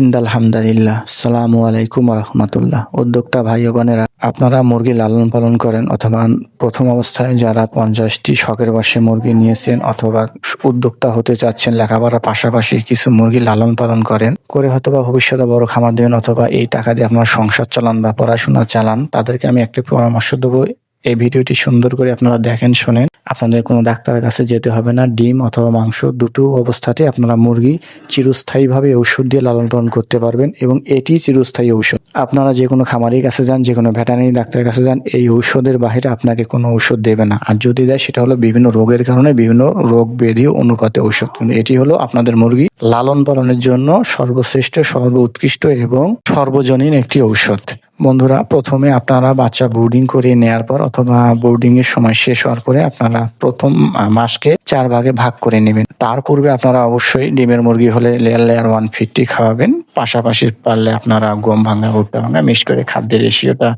ইন্দালহামদুলিল্লাহ। সালামু আলাইকুম রহমতুল্লাহ। উদ্যোক্তা ভাই বোনেরা, আপনারা মুরগি লালন পালন করেন অথবা প্রথম অবস্থায় যারা পঞ্চাশটি শখের বসে মুরগি নিয়েছেন অথবা উদ্যোক্তা হতে চাচ্ছেন, লেখাপড়ার পাশাপাশি কিছু মুরগি লালন পালন করেন, করে হয়তো বা ভবিষ্যতে বড় খামার দেবেন অথবা এই টাকা দিয়ে আপনার সংসার চালান বা পড়াশোনা চালান, তাদেরকে আমি একটি পরামর্শ দেবো। এই ভিডিওটি সুন্দর করে আপনারা দেখেন, শোনেন। আপনাদের কোনো ডাক্তারের কাছে যেতে হবে না। ডিম অথবা মাংস দুটো অবস্থাতে আপনারা মুরগি চিরস্থায়ীভাবে ঔষধ দিয়ে লালন পালন করতে পারবেন এবং এটি চিরস্থায়ী ঔষধ। আপনারা যে কোনো খামারির কাছে যান, যে কোনো ভেটারিনারি ডাক্তারের কাছে যান, এই ঔষধের বাইরে আপনাকে কোনো ঔষধ দেবে না। আর যদি দেয়, সেটা হলো বিভিন্ন রোগের কারণে বিভিন্ন রোগ ব্যাধি অনুপাতে ঔষধ। এটি হলো আপনাদের মুরগি লালন পালনের জন্য সর্বশ্রেষ্ঠ সর্ব উৎকৃষ্ট এবং সর্বজনীন একটি ঔষধ। বন্ধুরা, প্রথমে আপনারা বাচ্চা বোর্ডিং করে নেয়ার পর অথবা বোর্ডিং এর সময় শেষ হওয়ার পরে আপনারা প্রথম মাসকে চার ভাগে ভাগ করে নেবেন। তার পূর্বে আপনারা অবশ্যই ডিমের মুরগি হলে লেয়ার লেয়ার ওয়ান ফিফটি খাওয়াবেন। পাশাপাশি পারলে আপনারা গম ভাঙা, ভুট্টা ভাঙা মিক্স করে খাদ্যের রেশিওটা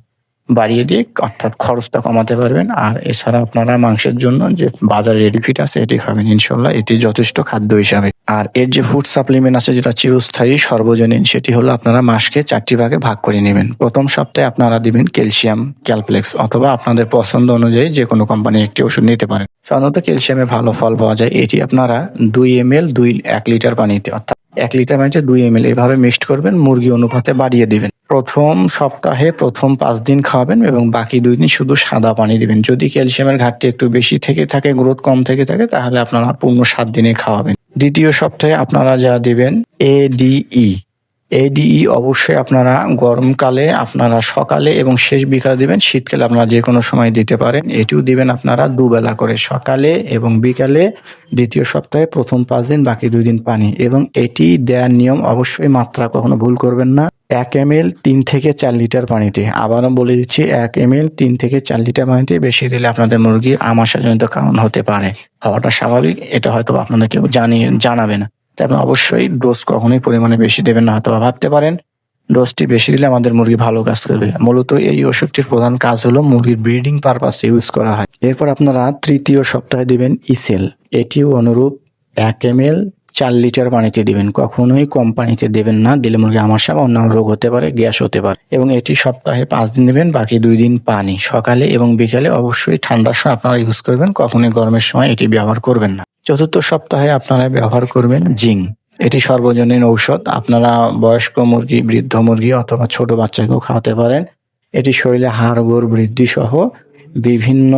বাড়িয়ে দিয়ে, অর্থাৎ খরচটা কমাতে পারবেন। আর এছাড়া আপনারা মাংসের জন্য যে বাজার রেডি ফিট আছে, এটি খাবেন ইনশাল্লাহ এটি যথেষ্ট খাদ্য হিসাবে। আর এর যে ফুড সাপ্লিমেন্ট আছে, যেটা চিরস্থায়ী, সর্বজনীন, সেটি হলো আপনারা মাসকে চারটি ভাগে ভাগ করে নেবেন। প্রথম সপ্তাহে আপনারা দিবেন ক্যালসিয়াম, ক্যালপ্লেক্স, অথবা আপনাদের পছন্দ অনুযায়ী যে কোনো কোম্পানি একটি ওষুধ নিতে পারেন। সাধারণত ক্যালসিয়ামে ভালো ফল পাওয়া যায়। এটি আপনারা দুই এম এল দুই এক লিটার পানিতে, অর্থাৎ এক লিটার পানিতে দুই এম এল এভাবে মিক্সড করবেন। মুরগি অনুপাতে বাড়িয়ে দিবেন। প্রথম সপ্তাহে প্রথম পাঁচ দিন খাওয়াবেন এবং বাকি দুই দিন শুধু সাদা পানি দিবেন। যদি ক্যালসিয়ামের ঘাটতি একটু বেশি থেকে থাকে, গ্রোথ কম থেকে থাকে, তাহলে আপনারা পূর্ণ সাত দিনে খাওয়াবেন। দ্বিতীয় সপ্তাহে আপনারা যা দিবেন এডিই এডিই অবশ্যই আপনারা গরমকালে আপনারা সকালে এবং শেষ বিকালে দিবেন, শীতকালে আপনারা যে কোনো সময় দিতে পারেন। এটিও দিবেন আপনারা দুবেলা করে, সকালে এবং বিকালে দ্বিতীয় সপ্তাহে প্রথম পাঁচ দিন, বাকি দুই দিন পানি। এবং এটি দেওয়ার নিয়ম অবশ্যই মাত্রা কখনো ভুল করবেন না। এক এম এল তিন থেকে চার লিটার পানিতে। আবারও বলে দিচ্ছি, এক এম এল তিন থেকে চার লিটার পানিতে বেশি দিলে আপনাদের মুরগির আমাশাজনিত কারণ হতে পারে। হওয়াটা স্বাভাবিক, এটা হয়তো আপনাদের কেউ জানিয়ে, জানাবে না। তাই আপনি অবশ্যই ডোজ কখনোই পরিমাণে বেশি দেবেন না। হয়তো ভাবতে পারেন ডোজটি বেশি দিলে আমাদের মুরগি ভালো কাজ করবে। মূলত এই ওষুধটির প্রধান কাজ হলো মুরগির ব্রিডিং পারপাসে ইউজ করা হয়। এরপর আপনারা তৃতীয় সপ্তাহে দিবেন ইসেল এটিও অনুরূপ এক এম এল চার লিটার পানিতে দিবেন। কখনোই কম পানিতে দেবেন না। দিলে মুরগি আমাশা বা অন্যান্য রোগ হতে পারে, গ্যাস হতে পারে। এবং এটি সপ্তাহে পাঁচ দিন দেবেন, বাকি দুই দিন পানি। সকালে এবং বিকালে অবশ্যই ঠান্ডার সময় আপনারা ইউজ করবেন। কখনোই গরমের সময় এটি ব্যবহার করবেন না। চতুর্থ সপ্তাহে আপনারা ব্যবহার করবেন জিঙ্ক। এটি সর্বজনীন ঔষধ। আপনারা বয়স্ক মুরগি, বৃদ্ধ মুরগি অথবা ছোট বাচ্চাকেও খাওয়াতে পারেন। এটি শরীরে হাড়, গোড় বৃদ্ধি সহ বিভিন্ন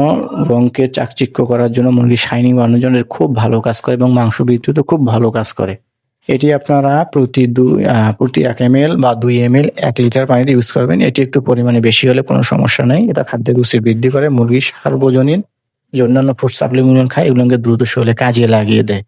রঙকে চাকচিক্য করার জন্য মুরগি শাইনিং বাড়ানোর জন্য খুব ভালো কাজ করে এবং মাংস বৃদ্ধিতে খুব ভালো কাজ করে। এটি আপনারা প্রতি দুই প্রতি এক এম বা দুই এম এক লিটার পানিতে ইউজ করবেন। এটি একটু পরিমাণে বেশি হলে কোনো সমস্যা নেই। এটা খাদ্যের রুচি বৃদ্ধি করে। মুরগি সার্বজনীন যে অন্যান্য ফুড সাপ্লিমেন্ট খায়, এগুলোকে দ্রুত শরীরে কাজে লাগিয়ে দেয়।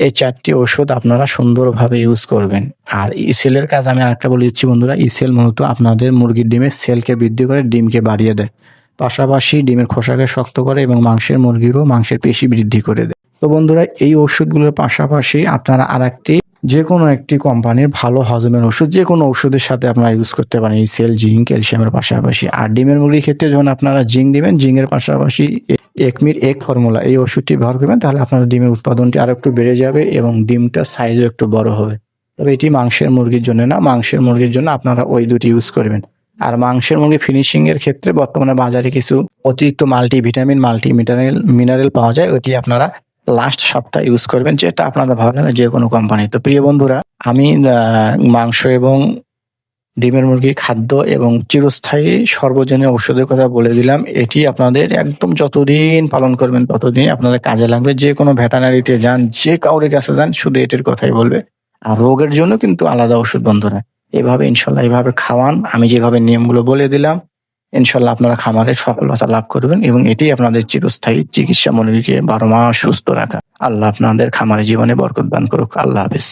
এই চারটি ওষুধ আপনারা সুন্দরভাবে ইউজ করবেন। আর ইসেলের কাজ আমি আরেকটা বলে দিচ্ছি বন্ধুরা ইসেল মূলত আপনাদের মুরগির ডিমের সেলকে বৃদ্ধি করে ডিমকে বাড়িয়ে দেয়। পাশাপাশি ডিমের খোসাকে শক্ত করে এবং মাংসের মুরগিরও মাংসের পেশি বৃদ্ধি করে দেয়। তো বন্ধুরা, এই ওষুধগুলোর পাশাপাশি আপনারা আর একটি যে কোনো একটি কোম্পানির ভালো হজমের ওষুধ যে কোনো ওষুধের সাথে আপনারা ইউজ করতে পারেন এই সেল জিঙ্ক ক্যালসিয়ামের পাশাপাশি। আর ডিমের মুরগির ক্ষেত্রে যখন আপনারা জিঙ্ক দিবেন, জিঙ্কের পাশাপাশি একমির এক ফর্মুলা এই ওষুধটি ব্যবহার করবেন, তাহলে আপনার ডিমের উৎপাদনটি আরও একটু বেড়ে যাবে এবং ডিমটা সাইজও একটু বড় হবে। তবে এটি মাংসের মুরগির জন্য না, মাংসের মুরগির জন্য আপনারা ওই দুটি ইউজ করবেন। আর মাংসের মুরগি ফিনিশিং এর ক্ষেত্রে বর্তমানে বাজারে কিছু অতিরিক্ত multi vitamin multi mineral mineral পাওয়া যায়, ওটি আপনারা লাস্ট সপ্তাহে ইউজ করবেন, যেটা আপনাদের ভালো লাগে যে কোনো কোম্পানি তো প্রিয় বন্ধুরা, আমি মাংস এবং ডিমের মুরগি খাদ্য এবং চিরস্থায়ী সর্বজনীয় ঔষধের কথা বলে দিলাম। এটি আপনাদের একদম যতদিন পালন করবেন ততদিন আপনাদের কাজে লাগবে। যে কোনো ভেটানারিতে যান, যে কাউরে কাছে যান, শুধু এটির কথাই বলবে। আর রোগের জন্য কিন্তু আলাদা ওষুধ বন্ধুরা। এভাবে ইনশাল্লাহ এভাবে খাওয়ান। আমি যেভাবে নিয়মগুলো বলে দিলাম ইনশাল্লাহ আপনারা খামারে সফলতা লাভ করবেন এবং এটি আপনাদের চিরস্থায়ী চিকিৎসা মুরগিকে বারো মাস সুস্থ রাখা। আল্লাহ আপনাদের খামারে জীবনে বরকত দান করুক। আল্লাহ হাফেজ।